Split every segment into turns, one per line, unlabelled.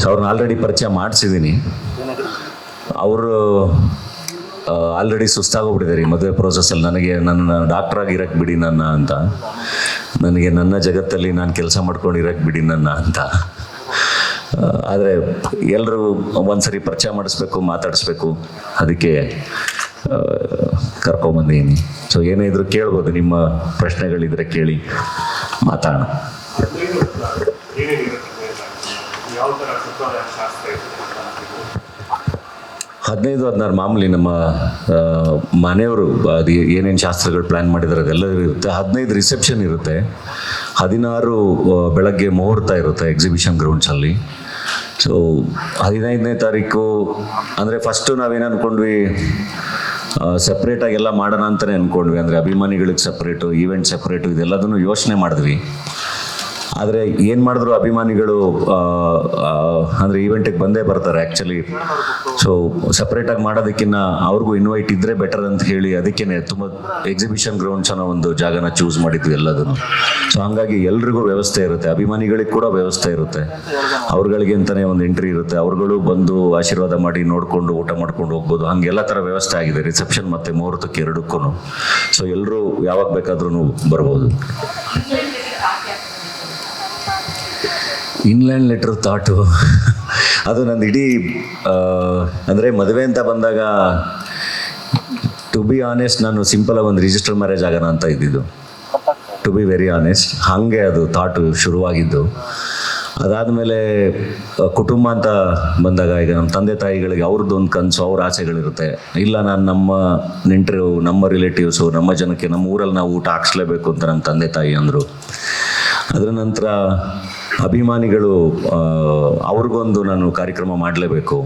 So ಅವ್ರನ್ನ already ಪರಿಚಯ ಮಾಡಿಸಿದ್ದೀನಿ ಅವರು ಆಲ್ರೆಡಿ ಸುಸ್ತಾಗೋಗ್ಬಿಟ್ಟಿದ್ದಾರೆ ಈ ಮದುವೆ ಪ್ರೋಸೆಸ್ಸಲ್ಲಿ ನನಗೆ ನನ್ನ ಡಾಕ್ಟ್ರಾಗಿ ಇರಕ್ಕೆ ಬಿಡಿ ನನ್ನ ಅಂತ. ನನಗೆ ನನ್ನ ಜಗತ್ತಲ್ಲಿ ನಾನು ಕೆಲಸ ಮಾಡ್ಕೊಂಡು ಇರಕ್ಕೆ ಬಿಡಿ ನನ್ನ ಅಂತ. ಆದರೆ ಎಲ್ಲರೂ ಒಂದ್ಸರಿ ಪರಿಚಯ ಮಾಡಿಸ್ಬೇಕು, ಮಾತಾಡಿಸ್ಬೇಕು. ಅದಕ್ಕೆ ಕರ್ಕೊಂಬಂದಿದ್ದೀನಿ ಸೊ ಏನೇ ಇದ್ರು ಕೇಳ್ಬೋದು, ನಿಮ್ಮ ಪ್ರಶ್ನೆಗಳಿದ್ರೆ ಕೇಳಿ ಮಾತಾಡೋಣ. ಹದಿನೈದು, ಹದಿನಾರು ಮಾಮೂಲಿ ನಮ್ಮ ಮನೆಯವರು ಅದು ಏನೇನು ಶಾಸ್ತ್ರಗಳು ಪ್ಲ್ಯಾನ್ ಮಾಡಿದ್ದಾರೆ ಅದೆಲ್ಲ ಇರುತ್ತೆ. ಹದಿನೈದು ರಿಸೆಪ್ಷನ್ ಇರುತ್ತೆ. ಹದಿನಾರು ಬೆಳಗ್ಗೆ ಮುಹೂರ್ತ ಇರುತ್ತೆ ಎಕ್ಸಿಬಿಷನ್ ಗ್ರೌಂಡ್ಸಲ್ಲಿ ಸೊ ಹದಿನೈದನೇ ತಾರೀಕು, ಅಂದರೆ ಫಸ್ಟು ನಾವೇನು ಅಂದ್ಕೊಂಡ್ವಿ ಸಪ್ರೇಟಾಗಿ ಎಲ್ಲ ಮಾಡೋಣ ಅಂತಲೇ ಅಂದ್ಕೊಂಡ್ವಿ ಅಂದರೆ ಅಭಿಮಾನಿಗಳಿಗೆ ಸಪ್ರೇಟು ಈವೆಂಟ್ ಸಪ್ರೇಟು ಇದೆಲ್ಲದನ್ನು ಯೋಚನೆ ಮಾಡಿದ್ವಿ. ಆದರೆ ಏನು ಮಾಡಿದ್ರು ಅಭಿಮಾನಿಗಳು ಅಂದರೆ ಈವೆಂಟಿಗೆ ಬಂದೇ ಬರ್ತಾರೆ ಆ್ಯಕ್ಚುಲಿ ಸೊ ಸಪ್ರೇಟಾಗಿ ಮಾಡೋದಕ್ಕಿಂತ ಅವ್ರಿಗೂ ಇನ್ವೈಟ್ ಇದ್ದರೆ ಬೆಟರ್ ಅಂತ ಹೇಳಿ ಅದಕ್ಕೇ ತುಂಬ ಎಕ್ಸಿಬಿಷನ್ ಗ್ರೌಂಡ್ಸ್ ಅನ್ನೋ ಒಂದು ಜಾಗನ ಚೂಸ್ ಮಾಡಿದ್ವಿ ಎಲ್ಲದನ್ನು. ಸೊ ಹಂಗಾಗಿ ಎಲ್ರಿಗೂ ವ್ಯವಸ್ಥೆ ಇರುತ್ತೆ. ಅಭಿಮಾನಿಗಳಿಗೆ ಕೂಡ ವ್ಯವಸ್ಥೆ ಇರುತ್ತೆ. ಅವ್ರಗಳಿಗೆ ಅಂತಲೇ ಒಂದು ಎಂಟ್ರಿ ಇರುತ್ತೆ. ಅವ್ರುಗಳು ಬಂದು ಆಶೀರ್ವಾದ ಮಾಡಿ ನೋಡಿಕೊಂಡು ಊಟ ಮಾಡ್ಕೊಂಡು ಹೋಗ್ಬೋದು. ಹಂಗೆ ಎಲ್ಲ ಥರ ವ್ಯವಸ್ಥೆ ಆಗಿದೆ. ರಿಸೆಪ್ಷನ್ ಮತ್ತು ಮುಹೂರ್ತಕ್ಕೆ ಎರಡಕ್ಕೂ ಸೊ ಎಲ್ಲರೂ ಯಾವಾಗ ಬೇಕಾದ್ರೂ ಬರ್ಬೋದು. ಇನ್ಲ್ಯಾಂಡ್ ಲೆಟರ್ ಥಾಟು ಅದು ನಂದು ಇಡೀ ಅಂದರೆ ಮದುವೆ ಅಂತ ಬಂದಾಗ ಟು ಬಿ ಆನೆಸ್ಟ್ ನಾನು ಸಿಂಪಲಾಗಿ ಒಂದು ರಿಜಿಸ್ಟರ್ ಮ್ಯಾರೇಜ್ ಆಗೋಣ ಅಂತ ಇದ್ದಿದ್ದು. ಟು ಬಿ ವೆರಿ ಆನೆಸ್ಟ್ ಹಾಗೆ ಅದು ಥಾಟು ಶುರುವಾಗಿದ್ದು. ಅದಾದಮೇಲೆ ಕುಟುಂಬ ಅಂತ ಬಂದಾಗ ಈಗ ನಮ್ಮ ತಂದೆ ತಾಯಿಗಳಿಗೆ ಅವ್ರದ್ದು ಒಂದು ಕನಸು, ಅವ್ರ ಆಸೆಗಳಿರುತ್ತೆ. ಇಲ್ಲ ನಾನು ನಮ್ಮ ನೆಂಟರು, ನಮ್ಮ ರಿಲೇಟಿವ್ಸು ನಮ್ಮ ಜನಕ್ಕೆ ನಮ್ಮ ಊರಲ್ಲಿ ನಾವು ಊಟ ಹಾಕ್ಸ್ಲೇಬೇಕು ಅಂತ ನಮ್ಮ ತಂದೆ ತಾಯಿ ಅಂದರು. ಅದರ ನಂತರ ಅಭಿಮಾನಿಗಳು ಅವ್ರಿಗೊಂದು ನಾನು ಕಾರ್ಯಕ್ರಮ ಮಾಡಲೇಬೇಕು.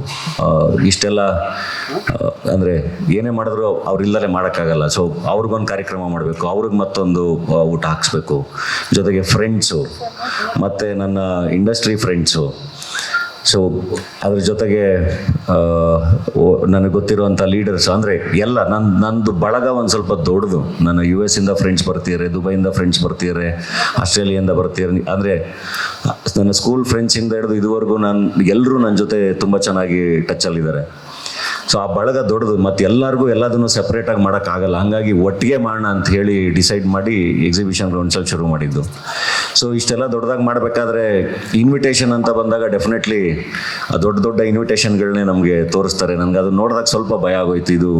ಇಷ್ಟೆಲ್ಲ ಅಂದರೆ ಏನೇ ಮಾಡಿದ್ರು ಅವ್ರಿಲ್ಲದೆ ಮಾಡೋಕ್ಕಾಗಲ್ಲ. ಸೊ ಅವ್ರಿಗೊಂದು ಕಾರ್ಯಕ್ರಮ ಮಾಡಬೇಕು. ಅವ್ರಿಗೆ ಮತ್ತೊಂದು ಊಟ ಹಾಕ್ಸ್ಬೇಕು. ಜೊತೆಗೆ ಫ್ರೆಂಡ್ಸು ಮತ್ತು ನನ್ನ ಇಂಡಸ್ಟ್ರಿ ಫ್ರೆಂಡ್ಸು ಸೊ ಅದ್ರ ಜೊತೆಗೆ ನನಗೆ ಗೊತ್ತಿರುವಂಥ ಲೀಡರ್ಸ್ ಅಂದರೆ ಎಲ್ಲ ನನ್ನ ನಂದು ಬಳಗ ಒಂದು ಸ್ವಲ್ಪ ದೊಡ್ಡದು. ನನ್ನ ಯು ಎಸ್ ಇಂದ ಫ್ರೆಂಡ್ಸ್ ಬರ್ತೀರಿ ದುಬೈಯಿಂದ ಫ್ರೆಂಡ್ಸ್ ಬರ್ತೀರಿ ಆಸ್ಟ್ರೇಲಿಯಿಂದ ಬರ್ತೀರಿ ಅಂದರೆ, ನನ್ನ ಸ್ಕೂಲ್ ಫ್ರೆಂಡ್ಸಿಂದ ಹಿಡಿದು ಇದುವರೆಗೂ ನಾನು ಎಲ್ಲರೂ ನನ್ನ ಜೊತೆ ತುಂಬ ಚೆನ್ನಾಗಿ ಟಚಲ್ಲಿದ್ದಾರೆ ಸೊ ಆ ಬಳಗ ದೊಡ್ಡದು, ಮತ್ತು ಎಲ್ಲರಿಗೂ ಎಲ್ಲದನ್ನು ಸಪ್ರೇಟಾಗಿ ಮಾಡೋಕ್ಕಾಗಲ್ಲ ಹಾಗಾಗಿ ಒಟ್ಟಿಗೆ ಮಾಡೋಣ ಅಂತ ಹೇಳಿ ಡಿಸೈಡ್ ಮಾಡಿ ಎಕ್ಸಿಬಿಷನ್ ಗ್ರೌಂಡ್ಸಲ್ಲಿ ಶುರು ಮಾಡಿದ್ದು. ಸೊ ಇಷ್ಟೆಲ್ಲ ದೊಡ್ಡದಾಗಿ ಮಾಡಬೇಕಾದ್ರೆ ಇನ್ವಿಟೇಷನ್ ಅಂತ ಬಂದಾಗ ಡೆಫಿನೆಟ್ಲಿ ದೊಡ್ಡ ದೊಡ್ಡ ಇನ್ವಿಟೇಷನ್ಗಳನ್ನೇ ನಮಗೆ ತೋರಿಸ್ತಾರೆ. ನನಗೆ ಅದು ನೋಡಿದಾಗ ಸ್ವಲ್ಪ ಭಯ ಆಗೋಯ್ತು. ಇದು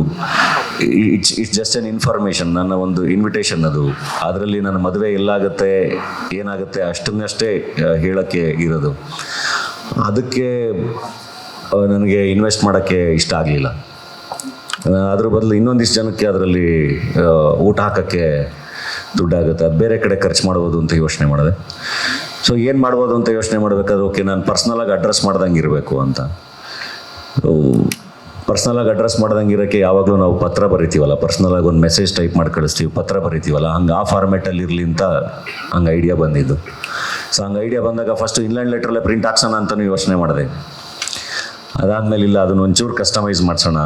it's it's just an information ನನ್ನ ಒಂದು ಇನ್ವಿಟೇಷನ್ ಅದು. ಅದರಲ್ಲಿ ನನ್ನ ಮದುವೆ ಎಲ್ಲಾಗುತ್ತೆ, ಏನಾಗುತ್ತೆ ಅಷ್ಟನ್ನಷ್ಟೇ ಹೇಳಕ್ಕೆ ಇರೋದು. ಅದಕ್ಕೆ ನನಗೆ ಇನ್ವೆಸ್ಟ್ ಮಾಡೋಕ್ಕೆ ಇಷ್ಟ ಆಗಲಿಲ್ಲ. ಅದ್ರ ಬದಲು ಇನ್ನೊಂದಿಷ್ಟು ಜನಕ್ಕೆ ಅದರಲ್ಲಿ ಊಟ ಹಾಕೋಕ್ಕೆ ದುಡ್ಡಾಗುತ್ತೆ. ಅದು ಬೇರೆ ಕಡೆ ಖರ್ಚು ಮಾಡ್ಬೋದು ಅಂತ ಯೋಚನೆ ಮಾಡಿದೆ. ಸೊ ಏನು ಮಾಡ್ಬೋದು ಅಂತ ಯೋಚನೆ ಮಾಡಬೇಕಾದ್ರೆ ಓಕೆ ನಾನು ಪರ್ಸ್ನಲಾಗಿ ಅಡ್ರೆಸ್ ಮಾಡ್ದಂಗೆ ಇರಬೇಕು ಅಂತ. ಪರ್ಸ್ನಲಾಗಿ ಅಡ್ರೆಸ್ ಮಾಡ್ದಂಗೆ ಇರೋಕ್ಕೆ ಯಾವಾಗಲೂ ನಾವು ಪತ್ರ ಬರಿತೀವಲ್ಲ. ಪರ್ಸ್ನಲಾಗಿ ಒಂದು ಮೆಸೇಜ್ ಟೈಪ್ ಮಾಡಿ ಕಳಿಸ್ತೀವಿ, ಪತ್ರ ಬರಿತೀವಲ್ಲ. ಹಂಗೆ ಆ ಫಾರ್ಮೆಟಲ್ಲಿ ಇರಲಿ ಅಂತ ಹಂಗೆ ಐಡಿಯಾ ಬಂದಿದ್ದು. ಸೊ ಹಂಗೆ ಐಡಿಯಾ ಬಂದಾಗ ಫಸ್ಟು ಇನ್ಲ್ಯಾಂಡ್ ಲೆಟ್ರಲ್ಲೇ ಪ್ರಿಂಟ್ ಹಾಕ್ಸೋಣ ಅಂತಲೂ ಯೋಚನೆ ಮಾಡಿದೆ. ಅದಾದಮೇಲೆ ಇಲ್ಲ, ಅದನ್ನ ಒಂಚೂರು ಕಸ್ಟಮೈಸ್ ಮಾಡಿಸೋಣ.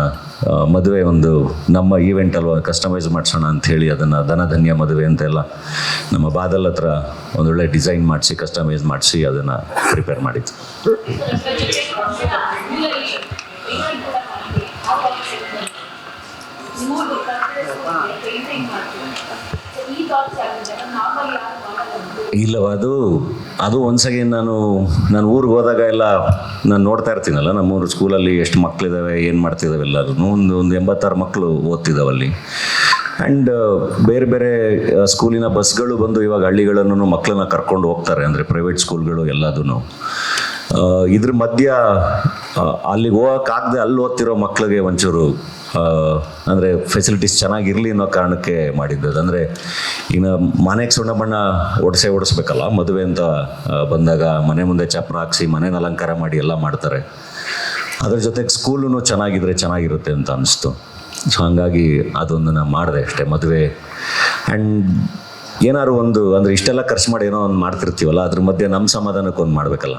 ಮದುವೆ ಒಂದು ನಮ್ಮ ಈವೆಂಟ್ ಅಲ್ವಾ ಕಸ್ಟಮೈಸ್ ಮಾಡಿಸೋಣ ಹೇಳಿ ಅದನ್ನು ಧನಧನ್ಯ ಮದುವೆ ಅಂತೆಲ್ಲ ನಮ್ಮ ಬಾದಲ್ ಹತ್ರ ಒಂದೊಳ್ಳೆ ಡಿಸೈನ್ ಮಾಡಿಸಿ ಕಸ್ಟಮೈಸ್ ಮಾಡಿಸಿ ಅದನ್ನು ಪ್ರಿಪೇರ್ ಮಾಡಿದ್ದು. ಇಲ್ಲ, ಅದು ಅದು ಒನ್ಸ್ ನಾನು ನಾನು ಊರಿಗೆ ಹೋದಾಗ ಎಲ್ಲ ನಾನು ನೋಡ್ತಾ ಇರ್ತೀನಲ್ಲ, ನಮ್ಮೂರು ಸ್ಕೂಲಲ್ಲಿ ಎಷ್ಟು ಮಕ್ಕಳಿದ್ದಾವೆ ಏನು ಮಾಡ್ತಿದ್ದಾವೆ ಎಲ್ಲರೂ ಒಂದು ಒಂದು ಎಂಬತ್ತಾರು ಮಕ್ಕಳು ಓದ್ತಿದ್ದಾವಲ್ಲಿ ಆ್ಯಂಡ್ ಬೇರೆ ಬೇರೆ ಸ್ಕೂಲಿನ ಬಸ್ಗಳು ಬಂದು ಇವಾಗ ಹಳ್ಳಿಗಳನ್ನು ಮಕ್ಕಳನ್ನ ಕರ್ಕೊಂಡು ಹೋಗ್ತಾರೆ, ಅಂದರೆ ಪ್ರೈವೇಟ್ ಸ್ಕೂಲ್ಗಳು ಎಲ್ಲದೂ ಇದ್ರ ಮಧ್ಯ ಅಲ್ಲಿ ಅಲ್ಲಿಗೆ ಹೋಗೋಕ್ಕಾಗದೆ ಅಲ್ಲಿ ಓದ್ತಿರೋ ಮಕ್ಕಳಿಗೆ ಒಂಚೂರು ಅಂದರೆ ಫೆಸಿಲಿಟೀಸ್ ಚೆನ್ನಾಗಿರಲಿ ಅನ್ನೋ ಕಾರಣಕ್ಕೆ ಮಾಡಿದ್ದು ಅಂದರೆ ಇನ್ನು ಮನೆಗೆ ಸುಣ್ಣ ಬಣ್ಣ ಒಡಿಸೆ ಓಡಿಸ್ಬೇಕಲ್ಲ ಮದುವೆ ಅಂತ ಬಂದಾಗ ಮನೆ ಮುಂದೆ ಚಪ್ರ ಹಾಕ್ಸಿ, ಮನೇನ ಅಲಂಕಾರ ಮಾಡಿ ಎಲ್ಲ ಮಾಡ್ತಾರೆ. ಅದ್ರ ಜೊತೆಗೆ ಸ್ಕೂಲೂ ಚೆನ್ನಾಗಿದ್ರೆ ಚೆನ್ನಾಗಿರುತ್ತೆ ಅಂತ ಅನಿಸ್ತು. ಸೊ ಹಂಗಾಗಿ ಅದೊಂದು ನಾನು ಮಾಡಿದೆ ಅಷ್ಟೇ, ಮದುವೆ. ಆ್ಯಂಡ್ ಏನಾದ್ರು ಒಂದು, ಅಂದರೆ ಇಷ್ಟೆಲ್ಲ ಖರ್ಚು ಮಾಡಿ ಏನೋ ಒಂದು ಮಾಡ್ತಿರ್ತೀವಲ್ಲ, ಅದ್ರ ಮಧ್ಯೆ ನಮ್ಮ ಸಮಾಧಾನಕ್ಕೆ ಒಂದು ಮಾಡಬೇಕಲ್ಲ.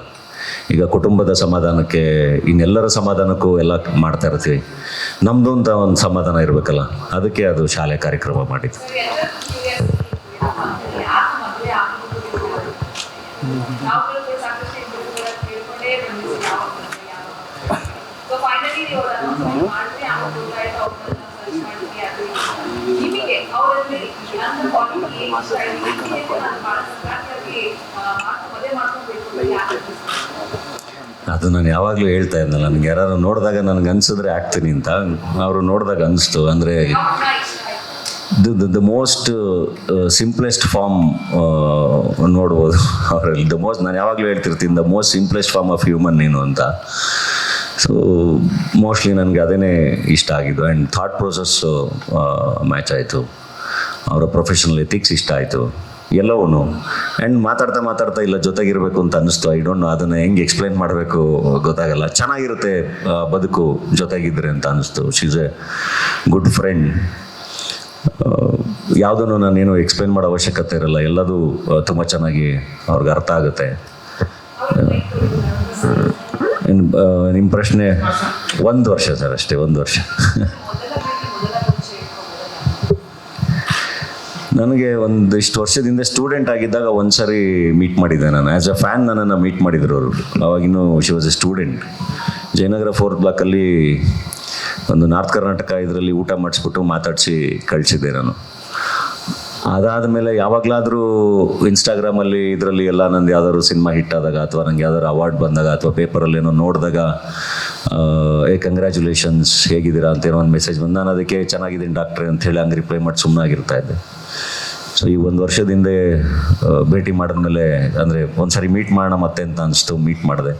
ಈಗ ಕುಟುಂಬದ ಸಮಾಧಾನಕ್ಕೆ ಇನ್ನೆಲ್ಲರ ಸಮಾಧಾನಕ್ಕೂ ಎಲ್ಲ ಮಾಡ್ತಾ ಇರ್ತೀವಿ ನಮ್ಮದು ಅಂತ ಒಂದು ಸಮಾಧಾನ ಇರಬೇಕಲ್ಲ ಅದಕ್ಕೆ ಅದು ಶಾಲೆ ಕಾರ್ಯಕ್ರಮ ಮಾಡಿದ್ದು
ಅದು ನಾನು
ಯಾವಾಗಲೂ ಹೇಳ್ತಾ ಇದ್ನಲ್ಲ, ನನಗೆ ಯಾರು ನೋಡಿದಾಗ ನನಗೆ ಅನಿಸಿದ್ರೆ ಆಗ್ತೀನಿ ಅಂತ. ಅವರು ನೋಡಿದಾಗ ಅನಿಸ್ತು, ಅಂದರೆ the the most simplest form ನೋಡ್ಬೋದು ಅವರಲ್ಲಿ. ದ ಮೋಸ್ಟ್ ನಾನು ಯಾವಾಗಲೂ ಹೇಳ್ತಿರ್ತೀನಿ the most simplest form of human ನೀನು ಅಂತ. ಸೊ ಮೋಸ್ಟ್ಲಿ ನನಗೆ ಅದೇ ಇಷ್ಟ ಆಗಿದ್ದು. ಆ್ಯಂಡ್ ಥಾಟ್ ಪ್ರೊಸೆಸ್ಸು ಮ್ಯಾಚ್ ಆಯಿತು. ಅವರ ಪ್ರೊಫೆಷನಲ್ ಎಥಿಕ್ಸ್ ಇಷ್ಟ ಆಯಿತು. ಎಲ್ಲವೂ ಆ್ಯಂಡ್ ಮಾತಾಡ್ತಾ ಮಾತಾಡ್ತಾ ಇಲ್ಲ, ಜೊತೆಗಿರಬೇಕು ಅಂತ ಅನ್ನಿಸ್ತು. ಐ ಡೋಂಟ್ ನೋ ಅದನ್ನು ಹೆಂಗೆ ಎಕ್ಸ್ಪ್ಲೈನ್ ಮಾಡಬೇಕು ಗೊತ್ತಾಗಲ್ಲ. ಚೆನ್ನಾಗಿರುತ್ತೆ ಬದುಕು ಜೊತೆಗಿದ್ರೆ ಅಂತ ಅನ್ನಿಸ್ತು. ಶೀಸ್ ಎ ಗುಡ್ ಫ್ರೆಂಡ್ ಯಾವುದನ್ನು ನಾನೇನು ಎಕ್ಸ್ಪ್ಲೈನ್ ಮಾಡೋ ಅವಶ್ಯಕತೆ ಇರಲ್ಲ. ಎಲ್ಲದೂ ತುಂಬ ಚೆನ್ನಾಗಿ ಅವ್ರಿಗೆ ಅರ್ಥ ಆಗುತ್ತೆ. ನಿಮ್ಮ ಪ್ರಶ್ನೆ ಒಂದು ವರ್ಷ ಸರ್ ಅಷ್ಟೇ, ಒಂದು ವರ್ಷ
ಮೊದಲ ಭೇಟಿ ಮೊದಲ ಪರಿಚಯ ಇಟ್ಕೊಬೋದಲ್ಲ
ನನಗೆ ಒಂದು ಇಷ್ಟು ವರ್ಷದಿಂದ ಸ್ಟೂಡೆಂಟ್ ಆಗಿದ್ದಾಗ ಒಂದು ಸರಿ ಮೀಟ್ ಮಾಡಿದ್ದೆ ನಾನು. ಆ್ಯಸ್ ಅ ಫ್ಯಾನ್ ನನ್ನನ್ನು ಮೀಟ್ ಮಾಡಿದ್ರು ಅವರು. ಅವಾಗಿನ್ನೂ she was a student Jayanagar fourth ಬ್ಲಾಕಲ್ಲಿ ಒಂದು ನಾರ್ತ್ ಕರ್ನಾಟಕ ಇದರಲ್ಲಿ ಊಟ ಮಾಡಿಸ್ಬಿಟ್ಟು ಮಾತಾಡಿಸಿ ಕಳಿಸಿದ್ದೆ ನಾನು. ಅದಾದ ಮೇಲೆ ಯಾವಾಗಲಾದರೂ ಇನ್ಸ್ಟಾಗ್ರಾಮಲ್ಲಿ ಇದರಲ್ಲಿ ಎಲ್ಲ ನಂದು ಯಾವ್ದಾದ್ರು ಸಿನಿಮಾ ಹಿಟ್ ಆದಾಗ ಅಥವಾ ನನಗೆ ಯಾವ್ದಾದ್ರು ಅವಾರ್ಡ್ ಬಂದಾಗ ಅಥವಾ ಪೇಪರಲ್ಲಿ ಏನೋ ನೋಡಿದಾಗ ಏ ಕಂಗ್ರ್ಯಾಚುಲೇಷನ್ಸ್ ಹೇಗಿದ್ದೀರಾ? ಅಂತ ಏನೋ ಒಂದು ಮೆಸೇಜ್ ಬಂದು. ನಾನು ಅದಕ್ಕೆ ಚೆನ್ನಾಗಿದ್ದೀನಿ ಡಾಕ್ಟ್ರೆ ಅಂತ ಹೇಳಿ ಹಂಗೆ ರಿಪ್ಲೈ ಮಾಡಿ ಸುಮ್ಮನಾಗಿರ್ತಾ ಇದ್ದೆ. ಸೊ ಈ ಒಂದು ವರ್ಷದ ಹಿಂದೆ ಆ, ಭೇಟಿ ಮಾಡಿದ್ಮೇಲೆ ಅಂದರೆ ಒಂದ್ಸರಿ ಮೀಟ್ ಮಾಡೋಣ ಮತ್ತೆ ಅಂತ ಅನಿಸ್ತು ಮೀಟ್ ಮಾಡಿದೆ.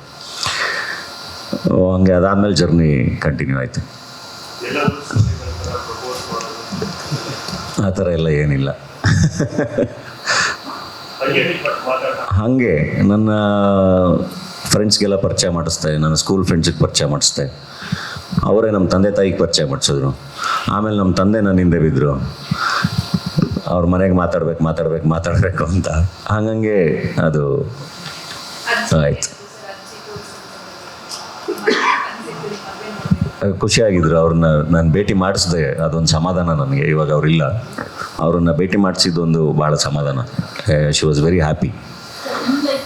ಹಂಗೆ ಅದಾದಮೇಲೆ ಜರ್ನಿ ಕಂಟಿನ್ಯೂ ಆಯಿತು. ಆ ಥರ ಎಲ್ಲ ಏನಿಲ್ಲ. ಹಾಗೆ ನನ್ನ ಫ್ರೆಂಡ್ಸ್ಗೆಲ್ಲ ಪರಿಚಯ ಮಾಡಿಸ್ದೆ ನನ್ನ ಸ್ಕೂಲ್ ಫ್ರೆಂಡ್ಸಿಗೆ ಪರಿಚಯ ಮಾಡಿಸ್ದೆ. ಅವರೇ ನಮ್ಮ ತಂದೆ ತಾಯಿಗೆ ಪರಿಚಯ ಮಾಡಿಸಿದ್ರು. ಆಮೇಲೆ ನಮ್ಮ ತಂದೆ ನನ್ನ ಹಿಂದೆ ಬಿದ್ದರು ಅವ್ರ ಮನೆಗೆ ಮಾತಾಡ್ಬೇಕು ಮಾತಾಡ್ಬೇಕು, ಮಾತಾಡಬೇಕು ಅಂತ. ಹಂಗಂಗೆ ಅದು ಆಯ್ತು. ಖುಷಿಯಾಗಿದ್ರು. ಅವ್ರನ್ನ ನಾನು ಭೇಟಿ ಮಾಡಿಸಿದೆ. ಅದೊಂದು ಸಮಾಧಾನ ನನಗೆ. ಇವಾಗ ಅವರಿಲ್ಲ. ಅವ್ರನ್ನ ಭೇಟಿ ಮಾಡಿಸಿದ್ದೊಂದು ಭಾಳ ಸಮಾಧಾನ. She was very happy